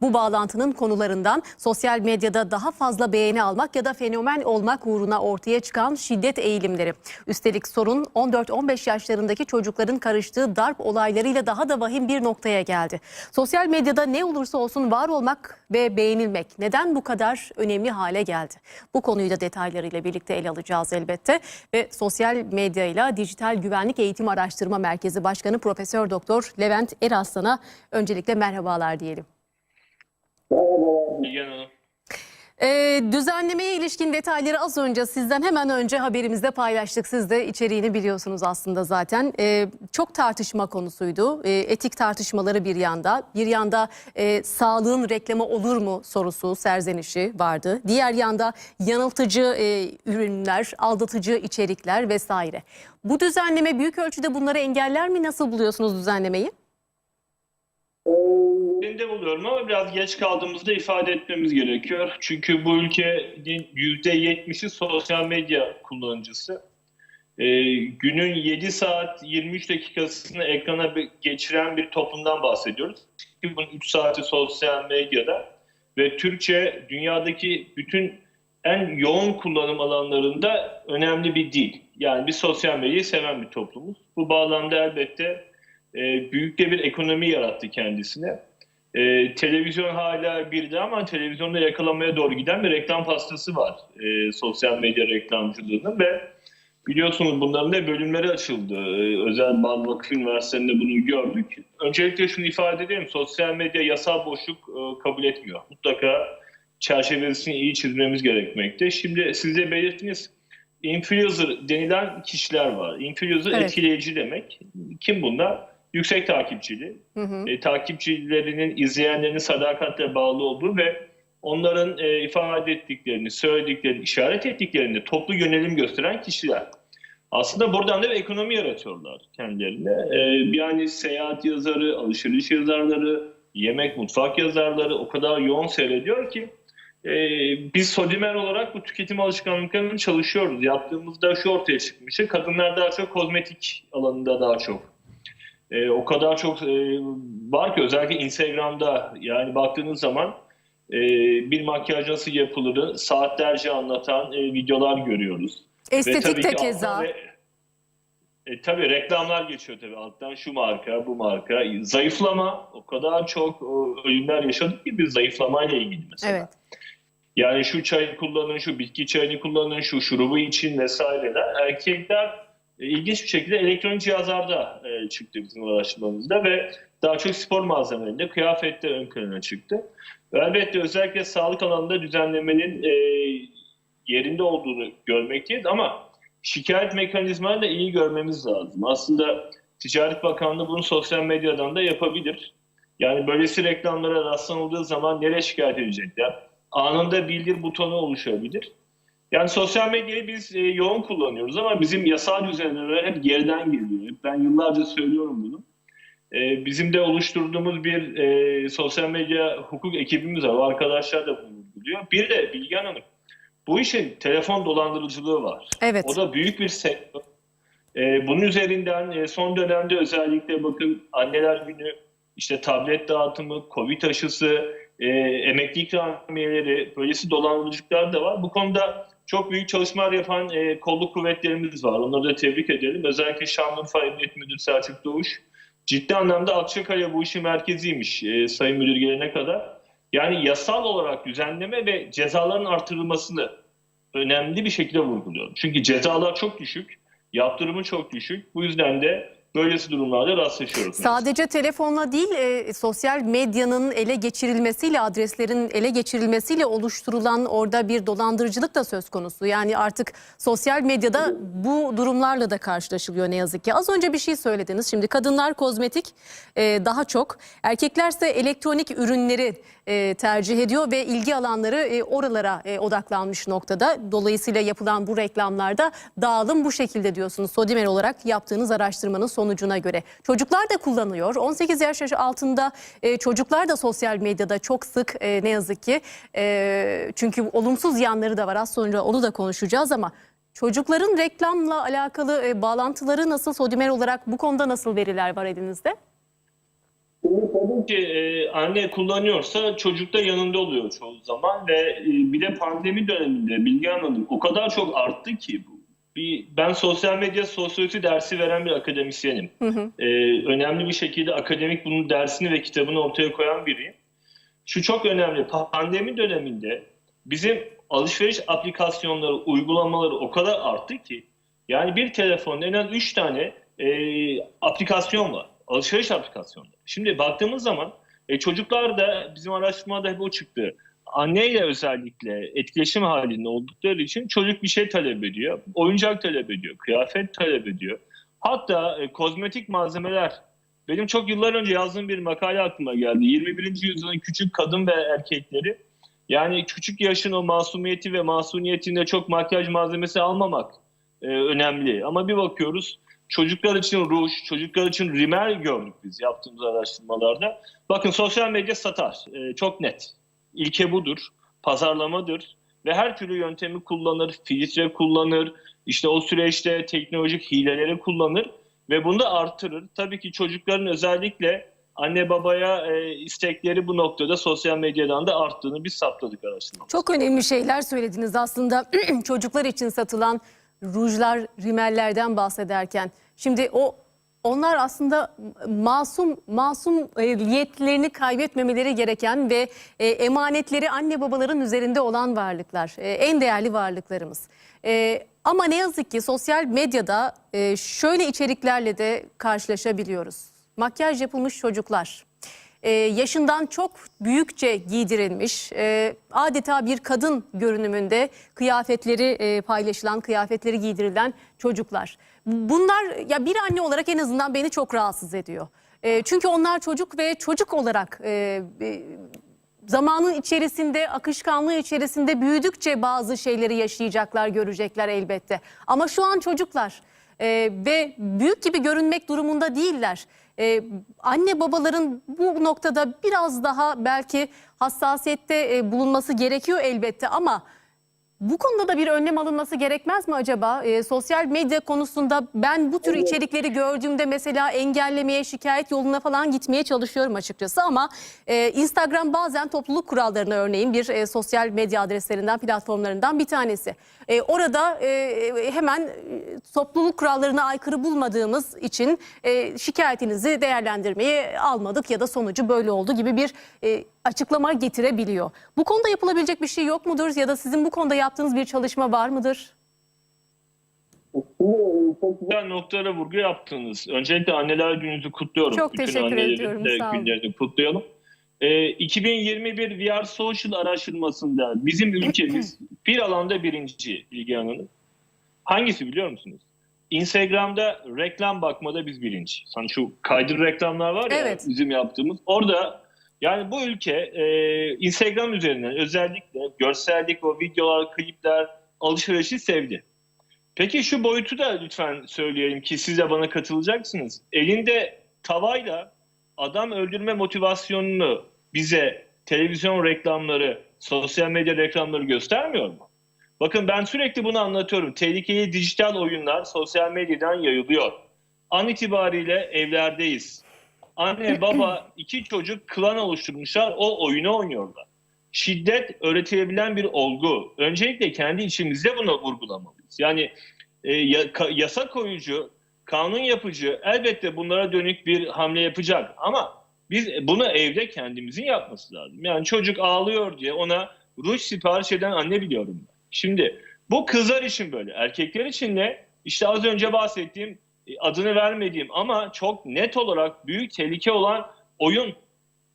Bu bağlantının konularından sosyal medyada daha fazla beğeni almak ya da fenomen olmak uğruna ortaya çıkan şiddet eğilimleri. Üstelik sorun 14-15 yaşlarındaki çocukların karıştığı darp olaylarıyla daha da vahim bir noktaya geldi. Sosyal medyada ne olursa olsun var olmak ve beğenilmek neden bu kadar önemli hale geldi? Bu konuyu da detaylarıyla birlikte ele alacağız elbette ve sosyal medyayla Dijital Güvenlik Eğitim Araştırma Merkezi Başkanı Profesör Doktor Levent Eraslan'a öncelikle merhabalar diyelim. Ee, düzenlemeye ilişkin detayları az önce sizden hemen önce haberimizde paylaştık. Siz de içeriğini biliyorsunuz aslında zaten. Ee, çok tartışma konusuydu. Ee, etik tartışmaları bir yanda. Bir yanda e, sağlığın reklamı olur mu sorusu, serzenişi vardı. Diğer yanda yanıltıcı e, ürünler, aldatıcı içerikler vesaire. Bu düzenleme büyük ölçüde bunları engeller mi? Nasıl buluyorsunuz düzenlemeyi? Ben de buluyorum ama biraz geç kaldığımızda ifade etmemiz gerekiyor. Çünkü bu ülkenin %70'i sosyal medya kullanıcısı. Ee, günün 7 saat 23 dakikasını ekrana geçiren bir toplumdan bahsediyoruz. Çünkü bunun 3 saati sosyal medyada ve Türkçe dünyadaki bütün en yoğun kullanım alanlarında önemli bir dil. Yani bir sosyal medyayı seven bir toplumuz. Bu bağlamda elbette e, büyük de bir ekonomi yarattı kendisine. E, televizyon hala birde ama televizyonda yakalamaya doğru giden bir reklam pastası var e, sosyal medya reklamcılığının ve biliyorsunuz bunların da bölümleri açıldı. E, özel Bağlı Vakıf Üniversitesi'nde bunu gördük. Öncelikle şunu ifade edeyim, sosyal medya yasal boşluk e, kabul etmiyor. Mutlaka çerçevesini iyi çizmemiz gerekmekte. Şimdi siz de belirttiniz, influencer denilen kişiler var. Influencer Evet. etkileyici demek. Kim bunlar? Yüksek takipçili, Hı hı. e, takipçilerinin, izleyenlerinin sadakatle bağlı olduğu ve onların e, ifade ettiklerini, söylediklerini, işaret ettiklerini toplu yönelim gösteren kişiler. Aslında buradan da bir ekonomi yaratıyorlar kendilerine. E, yani seyahat yazarı, alışveriş yazarları, yemek, mutfak yazarları o kadar yoğun seyrediyor ki e, biz Sodimer olarak bu tüketim alışkanlıklarını çalışıyoruz. Yaptığımızda şu ortaya çıkmıştı. Kadınlar daha çok kozmetik alanında daha çok e, o kadar çok e, var ki özellikle Instagram'da yani baktığınız zaman e, bir makyaj nasıl yapılırı saatlerce anlatan e, videolar görüyoruz. Estetik de keza. e, tabii reklamlar geçiyor tabii alttan şu marka bu marka zayıflama o kadar çok ölümler yaşadık ki biz zayıflamayla ilgili mesela. Evet. Yani şu çayı kullanın, şu bitki çayını kullanın, şu şurubu için vesaireler. Erkekler ilginç bir şekilde elektronik cihazlarda e, çıktı bizim araştırmamızda ve daha çok spor malzemelerinde, kıyafette ön plana çıktı. Ve elbette özellikle sağlık alanında düzenlemenin e, yerinde olduğunu görmekteyiz ama şikayet mekanizmalarını da iyi görmemiz lazım. Aslında Ticaret Bakanlığı bunu sosyal medyadan da yapabilir. Yani böylesi reklamlara rastlanıldığı zaman nereye şikayet edecekler? Anında bildir butonu oluşabilir. Yani sosyal medyayı biz e, yoğun kullanıyoruz ama bizim yasal düzenlere hep geriden geliyor. Ben yıllarca söylüyorum bunu. E, bizim de oluşturduğumuz bir e, sosyal medya hukuk ekibimiz var. O arkadaşlar da bunu vurguluyor. Bir de Bilge Hanım, bu işin telefon dolandırıcılığı var. Evet. O da büyük bir sektör. Ee, bunun üzerinden e, son dönemde özellikle bakın anneler günü, işte tablet dağıtımı, covid aşısı, e, emekli ikramiyeleri, böylesi dolandırıcılıklar da var. Bu konuda çok büyük çalışmalar yapan e, kolluk kuvvetlerimiz var. Onları da tebrik edelim. Özellikle Şanlıurfa Emniyet Müdürü Selçuk Doğuş. Ciddi anlamda Akçakaya bu işin merkeziymiş e, Sayın Müdür gelene kadar. Yani yasal olarak düzenleme ve cezaların artırılmasını önemli bir şekilde vurguluyorum. Çünkü cezalar çok düşük, yaptırımı çok düşük. Bu yüzden de böylesi durumlarda rastlaşıyoruz. Sadece telefonla değil, e, sosyal medyanın ele geçirilmesiyle, adreslerin ele geçirilmesiyle oluşturulan orada bir dolandırıcılık da söz konusu. Yani artık sosyal medyada bu durumlarla da karşılaşılıyor ne yazık ki. Az önce bir şey söylediniz. Şimdi kadınlar kozmetik e, daha çok, erkeklerse elektronik ürünleri e, tercih ediyor ve ilgi alanları e, oralara e, odaklanmış noktada. Dolayısıyla yapılan bu reklamlarda dağılım bu şekilde diyorsunuz. Sodimer olarak yaptığınız araştırmanın sonucuna göre. Çocuklar da kullanıyor. 18 yaş yaşı altında e, çocuklar da sosyal medyada çok sık e, ne yazık ki. E, çünkü olumsuz yanları da var. Az sonra onu da konuşacağız ama çocukların reklamla alakalı e, bağlantıları nasıl Sodimer olarak bu konuda nasıl veriler var elinizde? Tabii ki e, anne kullanıyorsa çocuk da yanında oluyor çoğu zaman ve e, bir de pandemi döneminde Bilge Hanım o kadar çok arttı ki bu. Bir, ben sosyal medya sosyoloji dersi veren bir akademisyenim. Hı hı. E, önemli bir şekilde akademik bunun dersini ve kitabını ortaya koyan biriyim. Şu çok önemli. Pandemi döneminde bizim alışveriş aplikasyonları, uygulamaları o kadar arttı ki yani bir telefonda en az 3 tane e, aplikasyon var. Alışveriş aplikasyonları. Şimdi baktığımız zaman e, çocuklar da bizim araştırmada hep o çıktı. Anneyle özellikle etkileşim halinde oldukları için çocuk bir şey talep ediyor. Oyuncak talep ediyor, kıyafet talep ediyor. Hatta e, kozmetik malzemeler. Benim çok yıllar önce yazdığım bir makale aklıma geldi. 21. yüzyılın küçük kadın ve erkekleri yani küçük yaşın o masumiyeti ve masumiyetinde çok makyaj malzemesi almamak e, önemli. Ama bir bakıyoruz çocuklar için ruj, çocuklar için rimel gördük biz yaptığımız araştırmalarda. Bakın sosyal medya satar. E, çok net. İlke budur. Pazarlamadır. Ve her türlü yöntemi kullanır. Filtre kullanır. İşte o süreçte teknolojik hileleri kullanır. Ve bunu da artırır. Tabii ki çocukların özellikle anne babaya e, istekleri bu noktada sosyal medyadan da arttığını biz saptadık araştırmamızda. Çok önemli şeyler söylediniz aslında çocuklar için satılan rujlar, rimellerden bahsederken. Şimdi o onlar aslında masum masumiyetlerini kaybetmemeleri gereken ve e, emanetleri anne babaların üzerinde olan varlıklar. E, en değerli varlıklarımız. E, ama ne yazık ki sosyal medyada e, şöyle içeriklerle de karşılaşabiliyoruz. Makyaj yapılmış çocuklar e, yaşından çok büyükçe giydirilmiş, e, adeta bir kadın görünümünde kıyafetleri e, paylaşılan, kıyafetleri giydirilen çocuklar. Bunlar ya bir anne olarak en azından beni çok rahatsız ediyor. E, çünkü onlar çocuk ve çocuk olarak zamanın içerisinde, akışkanlığı içerisinde büyüdükçe bazı şeyleri yaşayacaklar, görecekler elbette. Ama şu an çocuklar ve büyük gibi görünmek durumunda değiller. E, anne babaların bu noktada biraz daha belki hassasiyette e, bulunması gerekiyor elbette ama bu konuda da bir önlem alınması gerekmez mi acaba? E, sosyal medya konusunda ben bu tür içerikleri gördüğümde mesela engellemeye, şikayet yoluna falan gitmeye çalışıyorum açıkçası. Ama e, Instagram bazen topluluk kurallarına örneğin bir e, sosyal medya adreslerinden, platformlarından bir tanesi. E, orada e, hemen e, topluluk kurallarına aykırı bulmadığımız için e, şikayetinizi değerlendirmeye almadık ya da sonucu böyle oldu gibi bir e, açıklama getirebiliyor. Bu konuda yapılabilecek bir şey yok mudur ya da sizin bu konuda yaptığınız bir çalışma var mıdır? Çok güzel noktalara vurgu yaptınız. Öncelikle anneler gününüzü kutluyorum. Çok teşekkür annelerin ediyorum, de sağ olun. kutlayalım. Ee, 2021 VR Social araştırmasında bizim ülkemiz bir alanda birinci Bilge Hanım. Hangisi biliyor musunuz? Instagram'da reklam bakmada biz birinci. Hani şu kaydır reklamlar var ya Evet. bizim yaptığımız. Orada yani bu ülke e, Instagram üzerinden özellikle görsellik, o videolar, klipler, alışverişi sevdi. Peki şu boyutu da lütfen söyleyelim ki siz de bana katılacaksınız. Elinde tavayla adam öldürme motivasyonunu bize televizyon reklamları, sosyal medya reklamları göstermiyor mu? Bakın ben sürekli bunu anlatıyorum. Tehlikeli dijital oyunlar sosyal medyadan yayılıyor. An itibariyle evlerdeyiz. Anne, baba, iki çocuk klan oluşturmuşlar, o oyunu oynuyorlar. Şiddet öğretilebilen bir olgu. Öncelikle kendi içimizde bunu vurgulamalıyız. Yani e, yasa koyucu, kanun yapıcı elbette bunlara dönük bir hamle yapacak. Ama biz bunu evde kendimizin yapması lazım. Yani çocuk ağlıyor diye ona ruj sipariş eden anne biliyorum ben. Şimdi bu kızlar için böyle. Erkekler için ne? İşte az önce bahsettiğim adını vermediğim ama çok net olarak büyük tehlike olan oyun.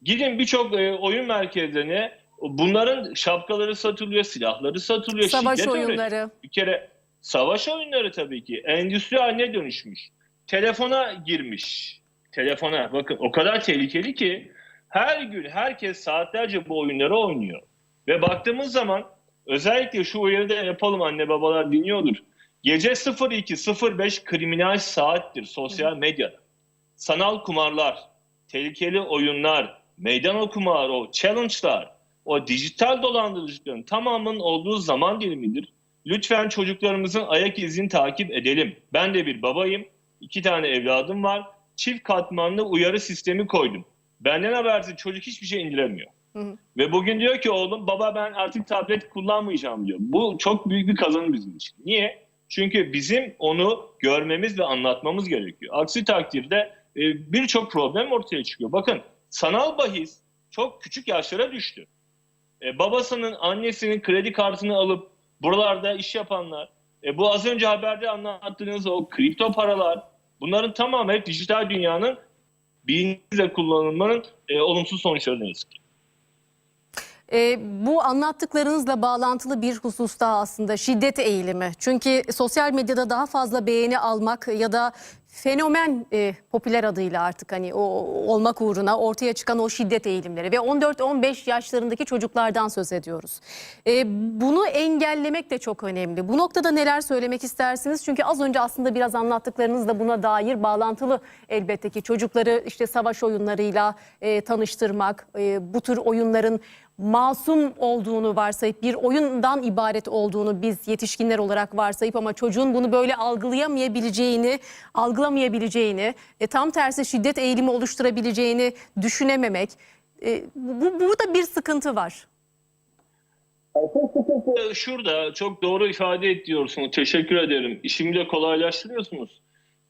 Gidin birçok e, oyun merkezlerine bunların şapkaları satılıyor, silahları satılıyor, Savaş şiddet oyunları. Bir kere savaş oyunları tabii ki. Endüstri haline dönüşmüş. Telefona girmiş. Telefona bakın o kadar tehlikeli ki her gün herkes saatlerce bu oyunları oynuyor. Ve baktığımız zaman özellikle şu uyarı da yapalım anne babalar dinliyordur. Gece 02.05 kriminal saattir sosyal medyada. Sanal kumarlar, tehlikeli oyunlar, meydan okumalar, o challenge'lar, o dijital dolandırıcılıkların tamamının olduğu zaman dilimidir. Lütfen çocuklarımızın ayak izini takip edelim. Ben de bir babayım. iki tane evladım var. Çift katmanlı uyarı sistemi koydum. Benden habersiz çocuk hiçbir şey indiremiyor. hı. Ve bugün diyor ki oğlum baba ben artık tablet kullanmayacağım diyor. Bu çok büyük bir kazanım bizim için. Niye? Çünkü bizim onu görmemiz ve anlatmamız gerekiyor. Aksi takdirde e, birçok problem ortaya çıkıyor. Bakın sanal bahis çok küçük yaşlara düştü. E, babasının, annesinin kredi kartını alıp buralarda iş yapanlar, e, bu az önce haberde anlattığınız o kripto paralar, bunların tamamı hep dijital dünyanın bilinçle kullanılmanın e, olumsuz sonuçları ne. E, bu anlattıklarınızla bağlantılı bir husus daha aslında şiddet eğilimi. Çünkü sosyal medyada daha fazla beğeni almak ya da fenomen e, popüler adıyla artık hani o olmak uğruna ortaya çıkan o şiddet eğilimleri ve 14-15 yaşlarındaki çocuklardan söz ediyoruz. E, bunu engellemek de çok önemli. Bu noktada neler söylemek istersiniz? Çünkü az önce aslında biraz anlattıklarınız da buna dair bağlantılı elbette ki çocukları işte savaş oyunlarıyla e, tanıştırmak, e, bu tür oyunların masum olduğunu varsayıp bir oyundan ibaret olduğunu biz yetişkinler olarak varsayıp ama çocuğun bunu böyle algılayamayabileceğini, algılamayabileceğini, e, tam tersi şiddet eğilimi oluşturabileceğini düşünememek. E, bu, burada bir sıkıntı var. Ee, Şurada çok doğru ifade ediyorsunuz. Teşekkür ederim. İşimi de kolaylaştırıyorsunuz.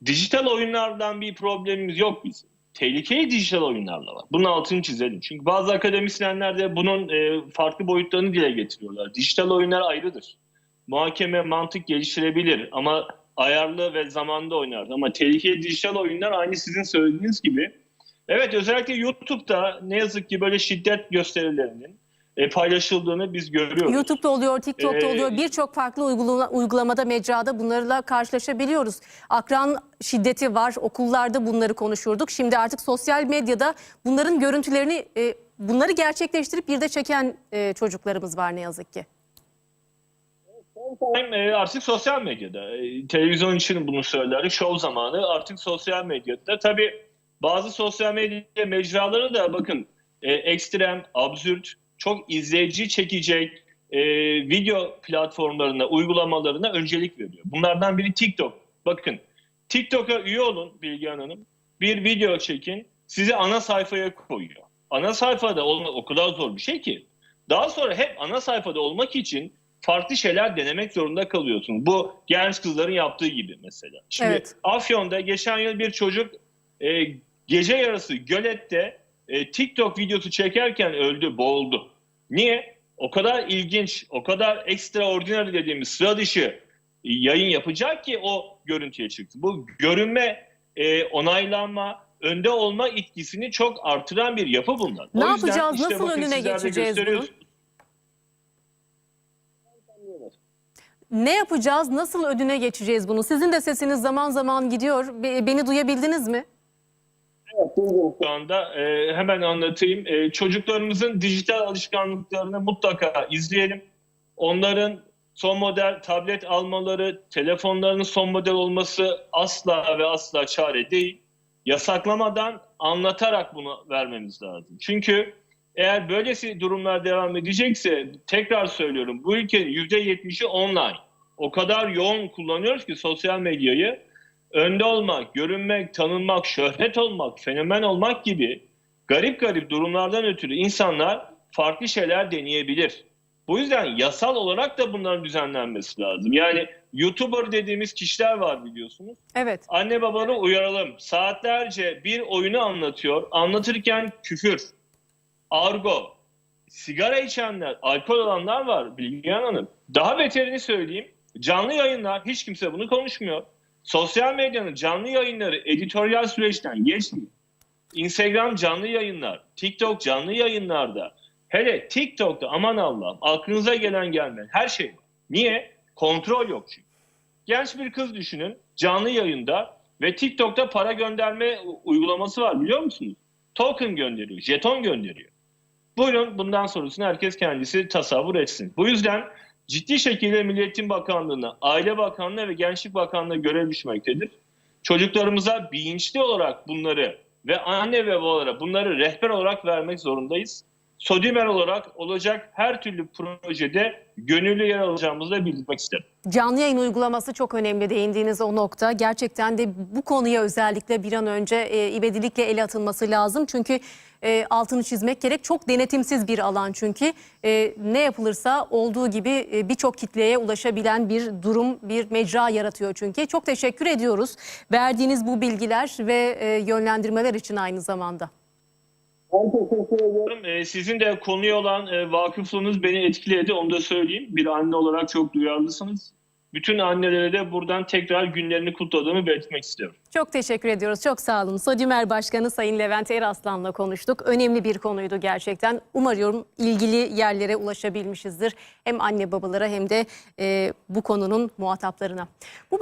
Dijital oyunlardan bir problemimiz yok bizim. Tehlikeli dijital oyunlarla var. Bunun altını çizelim. Çünkü bazı akademisyenler de bunun e, farklı boyutlarını dile getiriyorlar. Dijital oyunlar ayrıdır. Muhakeme, mantık geliştirebilir ama ayarlı ve zamanda oynar. Ama tehlikeli dijital oyunlar aynı sizin söylediğiniz gibi. Evet özellikle YouTube'da ne yazık ki böyle şiddet gösterilerinin e, paylaşıldığını biz görüyoruz. YouTube'da oluyor, TikTok'ta Ee, oluyor. Birçok farklı uygulama, uygulamada, mecrada bunlarla karşılaşabiliyoruz. Akran şiddeti var. Okullarda bunları konuşurduk. Şimdi artık sosyal medyada bunların görüntülerini, e, bunları gerçekleştirip bir de çeken e, çocuklarımız var ne yazık ki. Hem e, artık sosyal medyada. E, Televizyon için bunu söylerdik. Şov zamanı artık sosyal medyada. Tabii bazı sosyal medya mecraları da bakın e, ekstrem, absürt, çok izleyici çekecek e, video platformlarına, uygulamalarına öncelik veriyor. Bunlardan biri TikTok. Bakın TikTok'a üye olun Bilgehan Hanım. Bir video çekin. Sizi ana sayfaya koyuyor. Ana sayfada olmak o kadar zor bir şey ki. Daha sonra hep ana sayfada olmak için farklı şeyler denemek zorunda kalıyorsun. Bu genç kızların yaptığı gibi mesela. Şimdi Evet. Afyon'da geçen yıl bir çocuk e, gece yarısı gölette e, TikTok videosu çekerken öldü, boğuldu. Niye? O kadar ilginç, o kadar extraordinary dediğimiz sıra dışı yayın yapacak ki o görüntüye çıktı. Bu görünme, e, onaylanma, önde olma etkisini çok artıran bir yapı bunlar. Ne O yapacağız, işte nasıl önüne geçeceğiz gösteriyorsunuz. Ne yapacağız, nasıl önüne geçeceğiz bunu? Sizin de sesiniz zaman zaman gidiyor. Be- Beni duyabildiniz mi? Şu anda e, hemen anlatayım. E, çocuklarımızın dijital alışkanlıklarını mutlaka izleyelim. Onların son model tablet almaları, telefonlarının son model olması asla ve asla çare değil. Yasaklamadan anlatarak bunu vermemiz lazım. Çünkü eğer böylesi durumlar devam edecekse tekrar söylüyorum bu ülkenin %70'i online. O kadar yoğun kullanıyoruz ki sosyal medyayı önde olmak, görünmek, tanınmak, şöhret olmak, fenomen olmak gibi garip garip durumlardan ötürü insanlar farklı şeyler deneyebilir. Bu yüzden yasal olarak da bunların düzenlenmesi lazım. Yani YouTuber dediğimiz kişiler var biliyorsunuz. Evet. Anne babanı uyaralım. Saatlerce bir oyunu anlatıyor. Anlatırken küfür, argo, sigara içenler, alkol alanlar var Bilgehan Hanım. Daha beterini söyleyeyim. Canlı yayınlar, hiç kimse bunu konuşmuyor. Sosyal medyanın canlı yayınları editoryal süreçten geçmiyor. Instagram canlı yayınlar, TikTok canlı yayınlarda. Hele TikTok'ta aman Allah'ım aklınıza gelen gelmeyen her şey var. Niye? Kontrol yok çünkü. Genç bir kız düşünün canlı yayında ve TikTok'ta para gönderme uygulaması var biliyor musunuz? Token gönderiyor, jeton gönderiyor. Buyurun bundan sonrasını herkes kendisi tasavvur etsin. Bu yüzden ciddi şekilde Milli Eğitim Bakanlığı'na, Aile Bakanlığı'na ve Gençlik Bakanlığı'na görev düşmektedir. Çocuklarımıza bilinçli olarak bunları ve anne ve babalara bunları rehber olarak vermek zorundayız. Sodimer olarak olacak her türlü projede gönüllü yer alacağımızı da bildirmek isterim. Canlı yayın uygulaması çok önemli değindiğiniz o nokta. Gerçekten de bu konuya özellikle bir an önce e, ivedilikle ele atılması lazım. Çünkü e, altını çizmek gerek. Çok denetimsiz bir alan çünkü. E, ne yapılırsa olduğu gibi e, birçok kitleye ulaşabilen bir durum, bir mecra yaratıyor çünkü. Çok teşekkür ediyoruz verdiğiniz bu bilgiler ve e, yönlendirmeler için aynı zamanda. Ee, Sizin de konuya olan e, vakıflığınız beni etkiledi. Onu da söyleyeyim. Bir anne olarak çok duyarlısınız. Bütün annelere de buradan tekrar günlerini kutladığımı belirtmek istiyorum. Çok teşekkür ediyoruz. Çok sağ olun. Sodümer Başkanı Sayın Levent Eraslan'la konuştuk. Önemli bir konuydu gerçekten. Umarım ilgili yerlere ulaşabilmişizdir. Hem anne babalara hem de e, bu konunun muhataplarına. Bu